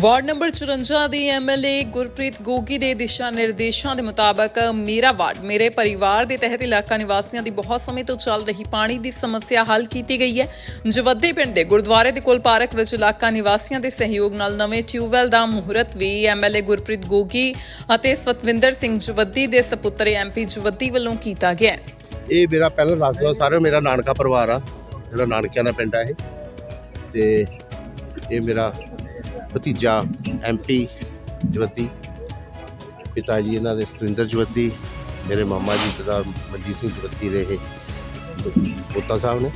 Ward number 54 ਦੇ MLA Gurpreet Gogi ਦੇ ਦਿਸ਼ਾ ਨਿਰਦੇਸ਼ਾਂ ਦੇ ਮੁਤਾਬਕ ਮੇਰਾ ਵਾਰਡ, ਮੇਰੇ ਪਰਿਵਾਰ ਦੇ ਤਹਿਤ ਇਲਾਕਾ ਨਿਵਾਸੀਆਂ ਦੀ ਬਹੁਤ ਸਮੇਂ ਤੋਂ ਚੱਲ ਰਹੀ ਪਾਣੀ ਦੀ ਸਮੱਸਿਆ ਹੱਲ ਕੀਤੀ ਗਈ ਹੈ। ਜਵੱਦੇ ਪਿੰਡ ਦੇ ਗੁਰਦੁਆਰੇ ਦੇ ਕੋਲ ਪਾਰਕ ਵਿੱਚ ਇਲਾਕਾ ਨਿਵਾਸੀਆਂ ਦੇ ਸਹਿਯੋਗ ਨਾਲ ਨਵੇਂ ਟਿਊਬਵੈਲ ਦਾ ਮੁਹੂਰਤ ਵੀ ਐਮਐਲਏ ਗੁਰਪ੍ਰੀਤ ਗੋਗੀ ਅਤੇ ਸਤਵਿੰਦਰ ਸਿੰਘ ਜਵੱਦੀ ਦੇ ਸਪੁੱਤਰ ਐਮਪੀ ਜਵੱਦੀ ਵੱਲੋਂ ਕੀਤਾ ਗਿਆ ਇਹ ਮੇਰਾ ਪਹਿਲਾਂ ਦੱਸ ਦੋ ਸਾਰੇ ਮੇਰਾ ਨਾਨਕਾ ਪਰਿਵਾਰ ਆ, ਜਿਹੜਾ ਨਾਨਕਿਆਂ ਦਾ ਪਿੰਡ ਆ ਇਹ। ਤੇ ਇਹ ਮੇਰਾ ਭਤੀਜਾ ਐਮਪੀ ਜਵੱਦੀ, ਪਿਤਾ ਜੀ ਇਹਨਾਂ ਦੇ ਸੁਰਿੰਦਰ ਜਵੱਦੀ, ਮੇਰੇ ਮਾਮਾ ਜੀ ਸਰਦਾਰ ਮਨਜੀਤ ਸਿੰਘ ਜਵੱਦੀ ਦੇ ਇਹ ਪੋਤਾ ਸਾਹਿਬ ਨੇ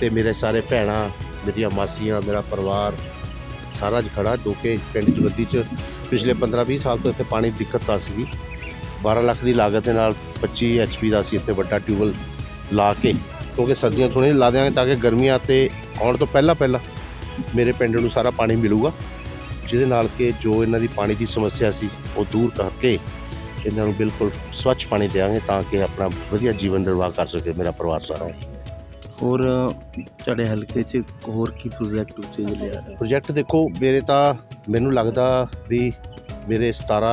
ਤੇ ਮੇਰੇ ਸਾਰੇ ਭੈਣਾਂ, ਮੇਰੀਆਂ ਮਾਸੀਆਂ, ਮੇਰਾ ਪਰਿਵਾਰ ਸਾਰਾ ਅੱਜ ਖੜਾ ਜੋ ਕਿ ਪਿੰਡ ਜਵੱਦੀ ਚ ਪਿਛਲੇ 15-20 ਸਾਲ ਤੋਂ ਇੱਥੇ ਪਾਣੀ ਦੀ ਦਿੱਕਤ ਆ ਸੀਗੀ। 12 ਲੱਖ ਦੀ ਲਾਗਤ ਦੇ ਨਾਲ 25 ਐਚਪੀ ਦਾ ਸੀ ਇੱਥੇ ਵੱਡਾ ਟਿਊਬਲ ਲਾ ਕੇ, ਕਿਉਂਕਿ ਸਰਦੀਆਂ ਥੋੜ੍ਹੀਆਂ ਲਾ ਦਿਆਂਗੇ ਤਾਂ ਕਿ ਗਰਮੀਆਂ ਤੇ ਆਉਣ ਤੋਂ ਪਹਿਲਾਂ ਪਹਿਲਾਂ ਮੇਰੇ ਪਿੰਡ ਨੂੰ ਸਾਰਾ ਪਾਣੀ ਮਿਲੂਗਾ। ਜਿਹਦੇ ਨਾਲ ਕਿ ਜੋ ਇਹਨਾਂ ਦੀ ਪਾਣੀ ਦੀ ਸਮੱਸਿਆ ਸੀ ਉਹ ਦੂਰ ਕਰਕੇ ਇਹਨਾਂ ਨੂੰ ਬਿਲਕੁਲ ਸਵੱਛ ਪਾਣੀ ਦੇਵਾਂਗੇ ਤਾਂ ਕਿ ਆਪਣਾ ਵਧੀਆ ਜੀਵਨ ਨਿਰਵਾਹ ਕਰ ਸਕੇ ਮੇਰਾ ਪਰਿਵਾਰ ਸਾਰਾ। ਹੋਰ ਤੁਹਾਡੇ ਹਲਕੇ 'ਚ ਹੋਰ ਕੀ ਪ੍ਰੋਜੈਕਟ ਉੱਚੇ ਲਿਆ? ਪ੍ਰੋਜੈਕਟ ਦੇਖੋ ਮੇਰੇ ਤਾਂ ਮੈਨੂੰ ਲੱਗਦਾ ਵੀ ਮੇਰੇ 17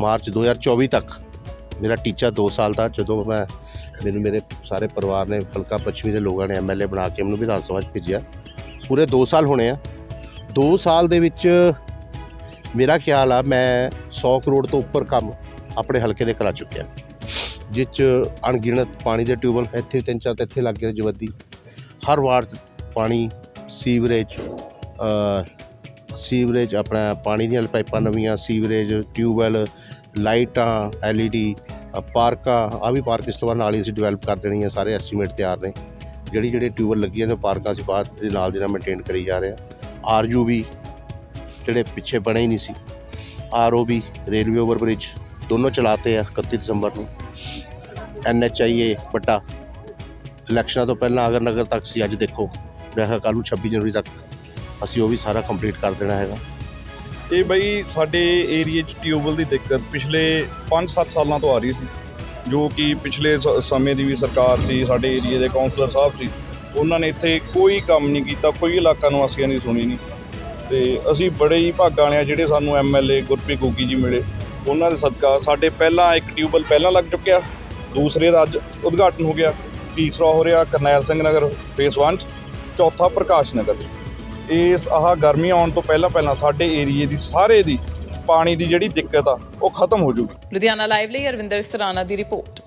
ਮਾਰਚ 2024 ਤੱਕ ਮੇਰਾ ਟੀਚਾ 2 ਸਾਲ ਦਾ ਜਦੋਂ ਮੈਂ ਮੈਨੂੰ ਮੇਰੇ ਸਾਰੇ ਪਰਿਵਾਰ ਨੇ ਹਲਕਾ ਪੱਛਮੀ ਦੇ ਲੋਕਾਂ ਨੇ ਐਮਐਲਏ ਬਣਾ ਕੇ ਮੈਨੂੰ ਵਿਧਾਨ ਸਭਾ 'ਚ ਭੇਜਿਆ। ਪੂਰੇ 2 ਸਾਲ ਹੋਣੇ ਆ। 2 ਸਾਲ ਦੇ ਵਿੱਚ ਮੇਰਾ ਖਿਆਲ ਆ ਮੈਂ 100 ਕਰੋੜ ਤੋਂ ਉੱਪਰ ਕੰਮ ਆਪਣੇ ਹਲਕੇ ਦੇ ਕਰਾ ਚੁੱਕਿਆ। ਜਿਸ 'ਚ ਅਣਗਿਣਤ ਪਾਣੀ ਦੇ ਟਿਊਬਲ ਇੱਥੇ ਤਿੰਨ ਚਾਰ ਤੇ ਇੱਥੇ ਲੱਗ ਗਏ ਜਵੱਦੀ। ਹਰ ਵਾਰ 'ਚ ਪਾਣੀ, ਸੀਵਰੇਜ ਸੀਵਰੇਜ ਆਪਣਾ ਪਾਣੀ ਦੀਆਂ ਪਾਈਪਾਂ ਨਵੀਆਂ, ਸੀਵਰੇਜ, ਟਿਊਬਵੈਲ, ਲਾਈਟਾਂ, ਐਲਈਡੀ ਪਾਰਕਾਂ ਆ ਵੀ ਪਾਰਕ ਇਸ ਤੋਂ ਬਾਅਦ ਨਾਲ ਹੀ ਅਸੀਂ ਡਿਵੈਲਪ ਕਰ ਦੇਣੀ ਹੈ ਸਾਰੇ ਐਸਟੀਮੇਟ ਤਿਆਰ ਨੇ। ਜਿਹੜੀ ਜਿਹੜੀ ਟਿਊਬਵੈਲ ਲੱਗੀਆਂ ਨੇ ਪਾਰਕਾਂ ਅਸੀਂ ਬਾਅਦ ਦੇ ਨਾਲ ਦੀ ਨਾਲ ਮੇਨਟੇਨ ਕਰੀ ਜਾ ਰਹੇ ਹਾਂ। ਆਰਯੂ ਵੀ ਜਿਹੜੇ ਪਿੱਛੇ ਬਣੇ ਹੀ ਨਹੀਂ ਸੀ। ਆਰਓ ਵੀ, ਰੇਲਵੇ ਓਵਰ ਦੋਨੋਂ ਚਲਾਤੇ ਆ 31 ਦਸੰਬਰ ਨੂੰ। ਐਨਐਚਆਈਏ ਵੱਡਾ। ਇਲੈਕਸ਼ਨਾਂ ਤੋਂ ਪਹਿਲਾਂ ਅਗਰ ਨਗਰ ਤੱਕ ਸੀ, ਅੱਜ ਦੇਖੋ ਮੇਰਾ ਕੱਲ੍ਹ ਨੂੰ 26 ਜਨਵਰੀ ਤੱਕ ਅਸੀਂ ਉਹ ਵੀ ਸਾਰਾ ਕੰਪਲੀਟ ਕਰ ਦੇਣਾ ਹੈਗਾ। ਇਹ ਬਈ ਸਾਡੇ ਏਰੀਏ 'ਚ ਟਿਊਬਲ ਦੀ ਦਿੱਕਤ ਪਿਛਲੇ 5-7 ਸਾਲਾਂ ਤੋਂ ਆ ਰਹੀ ਸੀ, ਜੋ ਕਿ ਪਿਛਲੇ ਸ- ਸਮੇਂ ਦੀ ਵੀ ਸਰਕਾਰ ਸੀ, ਸਾਡੇ ਏਰੀਏ ਦੇ ਕਾਉਂਸਲਰ ਸਾਹਿਬ ਸੀ। ਉਹਨਾਂ ਨੇ ਇੱਥੇ ਕੋਈ ਕੰਮ ਨਹੀਂ ਕੀਤਾ, ਕੋਈ ਇਲਾਕਾ ਨਿਵਾਸੀਆਂ ਦੀ ਸੁਣੀ ਨਹੀਂ। ਤੇ ਅਸੀਂ ਬੜੇ ਹੀ ਭਾਗਾਂ ਵਾਲੇ ਆ ਜਿਹੜੇ ਸਾਨੂੰ ਐਮਐਲਏ ਗੁਰਪ੍ਰੀਤ ਗੋਗੀ ਜੀ ਮਿਲੇ। ਉਹਨਾਂ ਦੇ ਸਦਕਾ ਸਾਡੇ ਪਹਿਲਾਂ ਇੱਕ ਟਿਊਬਲ ਪਹਿਲਾਂ ਲੱਗ ਚੁੱਕਿਆ, ਦੂਸਰੇ ਦਾ ਅੱਜ ਉਦਘਾਟਨ ਹੋ ਗਿਆ, ਤੀਸਰਾ ਹੋ ਰਿਹਾ ਕਰਨੈਲ ਸਿੰਘ ਨਗਰ ਫੇਸ 1 'ਚ, ਚੌਥਾ ਪ੍ਰਕਾਸ਼ ਨਗਰ 'ਚ। ਇਸ ਆਹ ਗਰਮੀ ਆਉਣ ਤੋਂ ਪਹਿਲਾਂ ਪਹਿਲਾਂ ਸਾਡੇ ਏਰੀਏ ਦੀ ਸਾਰੇ ਦੀ ਪਾਣੀ ਦੀ ਜਿਹੜੀ ਦਿੱਕਤ ਆ, ਉਹ ਖਤਮ ਹੋ ਜੂਗੀ। ਲੁਧਿਆਣਾ ਲਾਈਵ ਲਈ ਅਰਵਿੰਦਰ ਸਰਾਣਾ ਦੀ ਰਿਪੋਰਟ।